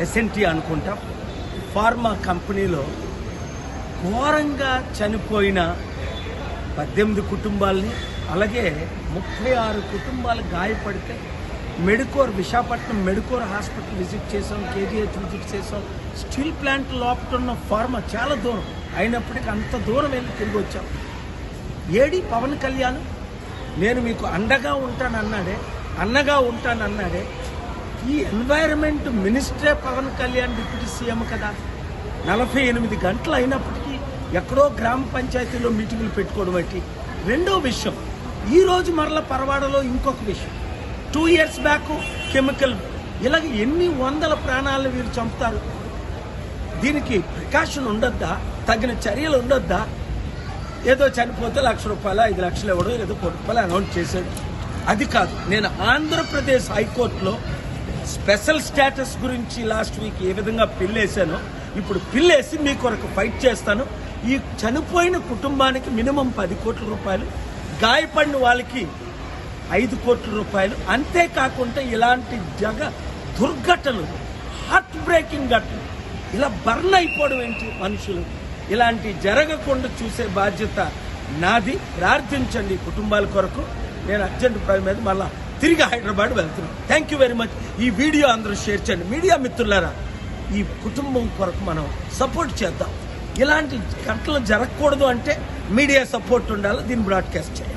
SNT అనుకుంటాం pharma కంపెనీలో ఘోరంగా చనిపోయిన పద్దెనిమిది కుటుంబాలని అలాగే ముప్పై ఆరు కుటుంబాలు గాయపడితే Medicover Visakhapatnam Medicover hospital visit చేసాం కేజీహెచ్ విజిట్ చేసాం స్టీల్ ప్లాంట్ లోపల ఉన్న ఫార్మా చాలా దూరం. అయినప్పటికీ అంత దూరం వెళ్ళి తిరిగి వచ్చాం. ఏడి పవన్ కళ్యాణ్ నేను మీకు అండగా ఉంటానన్నాడే అన్నగా ఉంటానన్నాడే ఈ ఎన్వైరన్మెంట్ మినిస్టరే పవన్ కళ్యాణ్ డిప్యూటీ సీఎం కదా. నలభై ఎనిమిది గంటలు అయినప్పటికీ ఎక్కడో గ్రామ పంచాయతీలో మీటింగులు పెట్టుకోవడం బట్టి రెండో విషయం ఈరోజు మరల పరవాడలో ఇంకొక విషయం. టూ ఇయర్స్ బ్యాక్ కెమికల్ ఇలాగ ఎన్ని వందల ప్రాణాలను వీరు చంపుతారు? దీనికి ప్రికాషన్ ఉండొద్దా? తగిన చర్యలు ఉండొద్దా? ఏదో చనిపోతే లక్ష రూపాయలు ఐదు లక్షలు ఇవ్వడం ఏదో కోటి రూపాయలు అనౌన్స్ చేశాడు. అది కాదు నేను ఆంధ్రప్రదేశ్ హైకోర్టులో స్పెషల్ స్టేటస్ గురించి లాస్ట్ వీక్ ఏ విధంగా పిల్లేశానో ఇప్పుడు పిల్లేసి మీ కొరకు ఫైట్ చేస్తాను. ఈ చనిపోయిన కుటుంబానికి మినిమం పది కోట్ల రూపాయలు గాయపడిన వాళ్ళకి ఐదు కోట్ల రూపాయలు. అంతేకాకుండా ఇలాంటి జగ దుర్ఘటనలు హార్ట్ బ్రేకింగ్ ఘటనలు ఇలా బర్న్ అయిపోవడం ఏంటి మనుషులు? ఇలాంటి జరగకుండా చూసే బాధ్యత నాది. ప్రార్థించండి కుటుంబాల కొరకు. నేను అర్జెంట్ పని మీద మళ్ళా తిరిగి హైదరాబాద్ వెళ్తున్నాం. థ్యాంక్ యూ వెరీ మచ్ ఈ వీడియో అందరూ షేర్ చేయండి. మీడియా మిత్రులారా ఈ కుటుంబం కొరకు మనం సపోర్ట్ చేద్దాం. ఇలాంటి ఘటనలు జరగకూడదు అంటే మీడియా సపోర్ట్ ఉండాలి. దీన్ని బ్రాడ్కాస్ట్ చేయాలి.